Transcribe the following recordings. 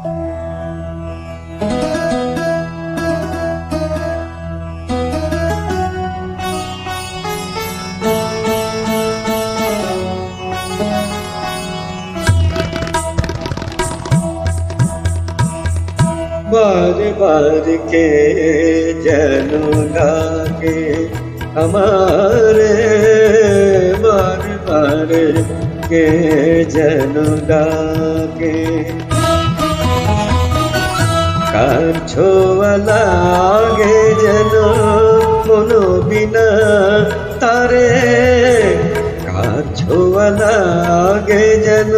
বারে বারে কে যেন ডাকে আমারে বারে বারে কে যেন ডাকে কার ছোঁয়া লাগে যেন কোনো বিনা তারে। কার ছোঁয়া লাগে যেন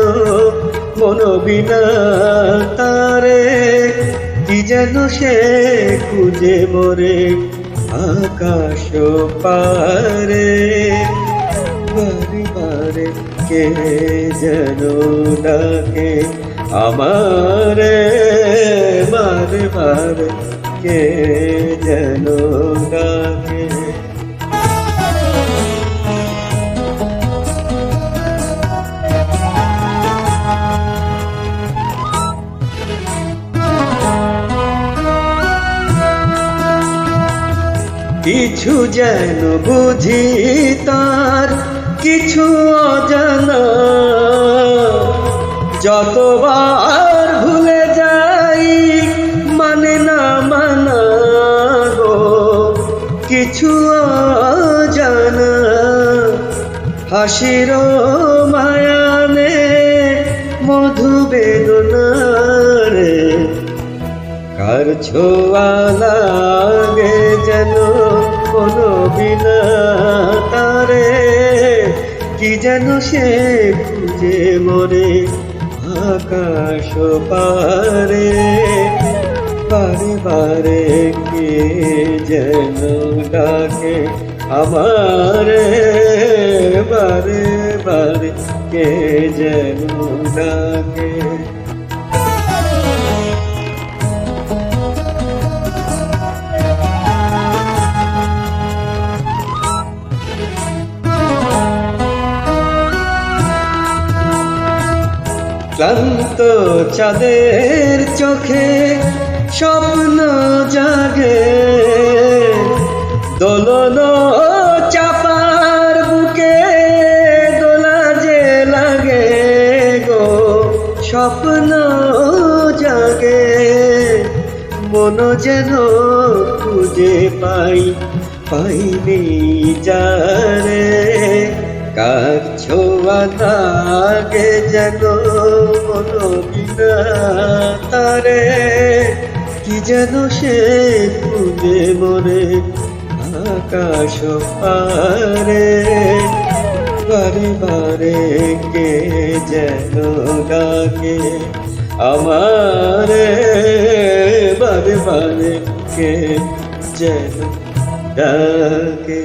মনো বিনা তারে। কি যেন সে খুঁজে মরে আকাশ পারে। বারে বারে কে যেন ডাকে আমারে বারে বারে কে যেন ডাকে। কিছু যেন বুঝি তার কিছু অজানা যতবার ভুলে যাই মানে না মানা গো, কিছু অজানা। হাসির মায়ানে মধু বেদনারে কার ছোঁয়া লাগে যেন কোনো বিনা তারে, কি যেন সে খুঁজে মরে আকাশ পারে বারে বারে কে যেন ডাকে আমার বারে বারে কে যেন ডাকে। ক্লান্ত চাঁদের চোখে স্বপ্ন জাগে। দোলন চাপার বুকে দোলা যে লাগে গো, স্বপ্ন জাগে। মন যেন খুঁজে পাই, পাইনি যারে। লাগে যেন বিনা তারে কি যেন সে খুঁজে মরে আকাশ পারে, বারে বারে কে যেন ডাকে আমারে, বারে বারে কে যেন ডাকে।